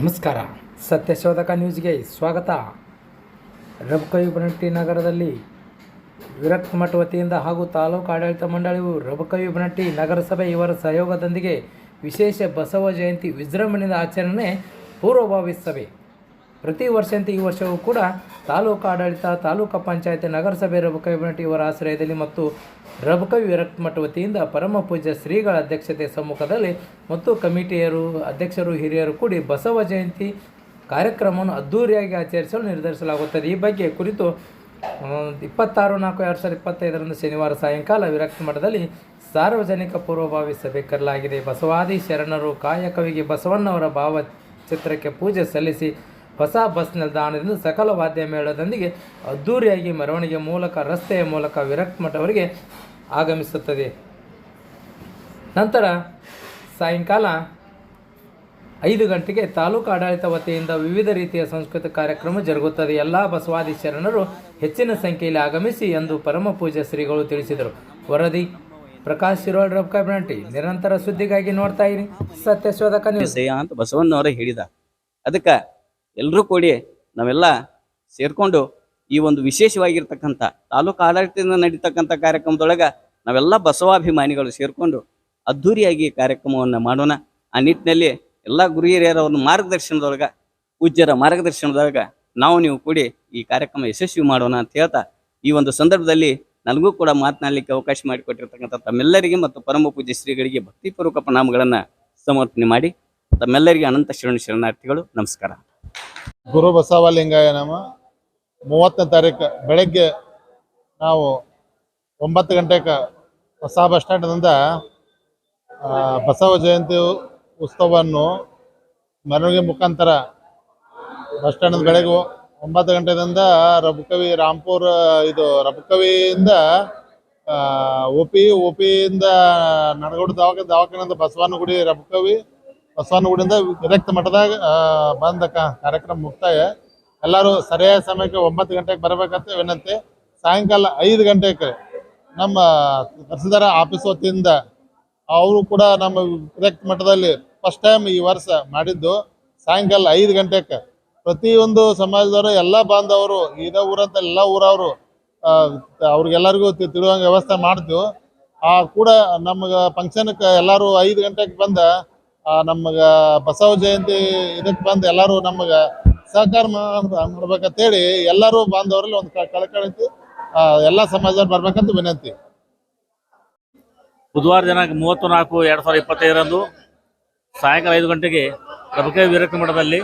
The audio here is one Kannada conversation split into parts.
ನಮಸ್ಕಾರ. ಸತ್ಯಶೋಧಕ ನ್ಯೂಸ್ಗೆ ಸ್ವಾಗತ. ರಬಕವಿ ನಗರದಲ್ಲಿ ವಿರಕ್ತ ಮಠ ವತಿಯಿಂದ ಹಾಗೂ ತಾಲೂಕು ಆಡಳಿತ ಮಂಡಳಿಯು ರಬಕವಿ ನಗರಸಭೆ ಇವರ ಸಹಯೋಗದೊಂದಿಗೆ ವಿಶೇಷ ಬಸವ ಜಯಂತಿ ವಿಜೃಂಭಣೆಯಿಂದ ಆಚರಣೆ ಪೂರ್ವಭಾವಿ ಪ್ರತಿ ವರ್ಷಂತೆ ಈ ವರ್ಷವೂ ಕೂಡ ತಾಲೂಕು ಆಡಳಿತ, ತಾಲೂಕು ಪಂಚಾಯತ್, ನಗರಸಭೆ ರಬಕವಿ ಮಠ ಇವರ ಆಶ್ರಯದಲ್ಲಿ ಮತ್ತು ರಬಕವಿ ವಿರಕ್ತ ಮಠ ವತಿಯಿಂದ ಪರಮ ಪೂಜ್ಯ ಶ್ರೀಗಳ ಅಧ್ಯಕ್ಷತೆ ಸಮ್ಮುಖದಲ್ಲಿ ಮತ್ತು ಕಮಿಟಿಯರು, ಅಧ್ಯಕ್ಷರು, ಹಿರಿಯರು ಕೂಡಿ ಬಸವ ಜಯಂತಿ ಕಾರ್ಯಕ್ರಮವನ್ನು ಅದ್ದೂರಿಯಾಗಿ ಆಚರಿಸಲು ನಿರ್ಧರಿಸಲಾಗುತ್ತದೆ. ಈ ಬಗ್ಗೆ ಕುರಿತು ಇಪ್ಪತ್ತಾರು ನಾಲ್ಕು ಎರಡು ಸಾವಿರದ ಇಪ್ಪತ್ತೈದರಂದು ಶನಿವಾರ ಸಾಯಂಕಾಲ ವಿರಕ್ತ ಮಠದಲ್ಲಿ ಸಾರ್ವಜನಿಕ ಪೂರ್ವಭಾವಿ ಸಭೆ ಕರೆಯಲಾಗಿದೆ. ಬಸವಾದಿ ಶರಣರು ಕಾಯಕವಿಗೆ ಬಸವಣ್ಣವರ ಭಾವಚಿತ್ರಕ್ಕೆ ಪೂಜೆ ಸಲ್ಲಿಸಿ ಹೊಸ ಬಸ್ ನಿಲ್ದಾಣದಿಂದ ಸಕಲ ವಾದ್ಯ ಮೇಳದೊಂದಿಗೆ ಅದ್ಧೂರಿಯಾಗಿ ಮೆರವಣಿಗೆ ಮೂಲಕ, ರಸ್ತೆಯ ಮೂಲಕ ವಿರಕ್ತ ಮಠವರಿಗೆ ಆಗಮಿಸುತ್ತದೆ. ನಂತರ ಸಾಯಂಕಾಲ ಐದು ಗಂಟೆಗೆ ತಾಲೂಕು ಆಡಳಿತ ವತಿಯಿಂದ ವಿವಿಧ ರೀತಿಯ ಸಂಸ್ಕೃತಿ ಕಾರ್ಯಕ್ರಮ ಜರುಗುತ್ತದೆ. ಎಲ್ಲ ಬಸವಾದಿ ಶರಣರು ಹೆಚ್ಚಿನ ಸಂಖ್ಯೆಯಲ್ಲಿ ಆಗಮಿಸಿ ಎಂದು ಪರಮ ಪೂಜೆ ಶ್ರೀಗಳು ತಿಳಿಸಿದರು. ವರದಿ, ಪ್ರಕಾಶ್ ಶಿರೋಳ್ ರಬ್ಕಾಬ್ರಂಟಿ ನಿರಂತರ ಸುದ್ದಿಗಾಗಿ ನೋಡ್ತಾ ಇರಿ. ಸತ್ಯ ಶೋಧಕ ಅಂತ ಬಸವಣ್ಣವರೇ ಹೇಳಿದ. ಅದಕ್ಕೆ ಎಲ್ಲರೂ ಕೂಡಿ ನಾವೆಲ್ಲ ಸೇರಿಕೊಂಡು ಈ ಒಂದು ವಿಶೇಷವಾಗಿರ್ತಕ್ಕಂಥ ತಾಲೂಕು ಆಡಳಿತದಿಂದ ನಡೀತಕ್ಕಂಥ ಕಾರ್ಯಕ್ರಮದೊಳಗೆ ನಾವೆಲ್ಲ ಬಸವಾಭಿಮಾನಿಗಳು ಸೇರಿಕೊಂಡು ಅದ್ಧೂರಿಯಾಗಿ ಕಾರ್ಯಕ್ರಮವನ್ನು ಮಾಡೋಣ. ಆ ನಿಟ್ಟಿನಲ್ಲಿ ಎಲ್ಲ ಗುರು ಒಂದು ಮಾರ್ಗದರ್ಶನದೊಳಗೆ, ಪೂಜ್ಯರ ಮಾರ್ಗದರ್ಶನದೊಳಗೆ ನಾವು ನೀವು ಕೂಡಿ ಈ ಕಾರ್ಯಕ್ರಮ ಯಶಸ್ವಿ ಮಾಡೋಣ ಅಂತ ಹೇಳ್ತಾ ಈ ಒಂದು ಸಂದರ್ಭದಲ್ಲಿ ನನಗೂ ಕೂಡ ಮಾತನಾಡಲಿಕ್ಕೆ ಅವಕಾಶ ಮಾಡಿಕೊಟ್ಟಿರ್ತಕ್ಕಂಥ ತಮ್ಮೆಲ್ಲರಿಗೆ ಮತ್ತು ಪರಮ ಪೂಜ್ಯ ಶ್ರೀಗಳಿಗೆ ಭಕ್ತಿಪೂರ್ವಕ ಪ್ರಣಾಮಗಳನ್ನು ಸಮರ್ಪಣೆ ಮಾಡಿ ತಮ್ಮೆಲ್ಲರಿಗೆ ಅನಂತ ಶರಣ ಶರಣಾರ್ಥಿಗಳು ನಮಸ್ಕಾರ. ಗುರು ಬಸವಲಿಂಗಾಯ ನಮ. ಮೂವತ್ತನೇ ತಾರೀಕು ಬೆಳಗ್ಗೆ ನಾವು ಒಂಬತ್ತು ಗಂಟೆಗೆ ಹೊಸ ಬಸ್ ಸ್ಟ್ಯಾಂಡ್ನಿಂದ ಬಸವ ಜಯಂತಿ ಉತ್ಸವವನ್ನು ಮೆರವಣಿಗೆ ಮುಖಾಂತರ ಬಸ್ ಸ್ಟ್ಯಾಂಡ್ ಬೆಳಗ್ಗೆ ಒಂಬತ್ತು ಗಂಟೆದಿಂದ ರಬಕವಿ ರಾಂಪುರ್, ಇದು ರಬಕವಿಯಿಂದ ಒಪಿ ಒಪಿಯಿಂದ ನಡಗೋಡು ದವಾಖಾನೆ ದವಾಖಾನೆಯಿಂದ ಬಸವನಗುಡಿ ರಬಕವಿ ಬಸವನಗುಡಿಯಿಂದ ವಿರಕ್ತ ಮಠದಾಗ ಬಂದ ಕಾರ್ಯಕ್ರಮ ಮುಕ್ತಾಯ ಎಲ್ಲರೂ ಸರಿಯಾದ ಸಮಯಕ್ಕೆ ಒಂಬತ್ತು ಗಂಟೆಗೆ ಬರಬೇಕಂತ ವಿನಂತಿ. ಸಾಯಂಕಾಲ ಐದು ಗಂಟೆಗೆ ನಮ್ಮ ತಹಸೀಲ್ದಾರ ಆಫೀಸ್ ವತಿಯಿಂದ ಅವರು ಕೂಡ ನಮ್ಮ ವಿರಕ್ತ ಮಠದಲ್ಲಿ ಫಸ್ಟ್ ಟೈಮ್ ಈ ವರ್ಷ ಮಾಡಿದ್ದು. ಸಾಯಂಕಾಲ ಐದು ಗಂಟೆಗೆ ಪ್ರತಿಯೊಂದು ಸಮಾಜದವರು, ಎಲ್ಲ ಬಾಂಧವರು ಇದೇ ಊರಂತ ಎಲ್ಲ ಊರವರು ಅವ್ರಿಗೆಲ್ಲರಿಗೂ ತಿಳುವಂಗೆ ವ್ಯವಸ್ಥೆ ಮಾಡ್ತೀವಿ. ಆ, ಕೂಡ ನಮ್ಗೆ ಫಂಕ್ಷನ್ಗೆ ಎಲ್ಲರೂ ಐದು ಗಂಟೆಗೆ ಬಂದ ನಮ್ಗ ಬಸವ ಜಯಂತಿ ಇದಕ್ಕೆ ಬಂದು ಎಲ್ಲರೂ ನಮಗೆ ಸಹಕಾರ ಮಾಡ್- ಮಾಡ್ಬೇಕಂತೇಳಿ ಎಲ್ಲರೂ ಬಾಂಧವರಲ್ಲಿ ಒಂದು ಕ- ಎಲ್ಲಾ ಸಮಾಜದಲ್ಲಿ ಬರ್ಬೇಕಂತ ವಿನಂತಿ. ಬುಧವಾರ ದಿನಾಂಕ ಮೂವತ್ತು ನಾಲ್ಕು ಎರಡು ಸಾವಿರದ ಇಪ್ಪತ್ತೈದರಂದು ಸಾಯಂಕಾಲ ಐದು ಗಂಟೆಗೆ ರಬಕೆ ವೀರಕ್ತ ಮಠದಲ್ಲಿ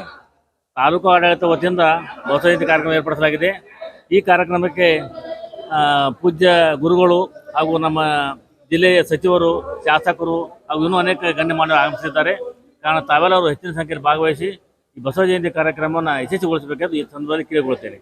ತಾಲೂಕು ಆಡಳಿತ ವತಿಯಿಂದ ಬಸವಜಯಂತಿ ಕಾರ್ಯಕ್ರಮ ಏರ್ಪಡಿಸಲಾಗಿದೆ. ಈ ಕಾರ್ಯಕ್ರಮಕ್ಕೆ ಪೂಜ್ಯ ಗುರುಗಳು ಹಾಗೂ ನಮ್ಮ ಜಿಲ್ಲೆಯ ಸಚಿವರು, ಶಾಸಕರು ಹಾಗೂ ಇನ್ನೂ ಅನೇಕ ಗಣ್ಯಮಾನ್ಯರು ಆಗಮಿಸಿದ್ದಾರೆ. ಕಾರಣ ತಾವೆಲ್ಲರೂ ಹೆಚ್ಚಿನ ಸಂಖ್ಯೆಯಲ್ಲಿ ಭಾಗವಹಿಸಿ ಈ ಬಸವ ಜಯಂತಿ ಕಾರ್ಯಕ್ರಮವನ್ನು ಯಶಸ್ವಿಗೊಳಿಸಬೇಕೆಂದು ಈ ಸಂದರ್ಭದಲ್ಲಿ ಕೇಳಿಕೊಳ್ಳುತ್ತೇನೆ.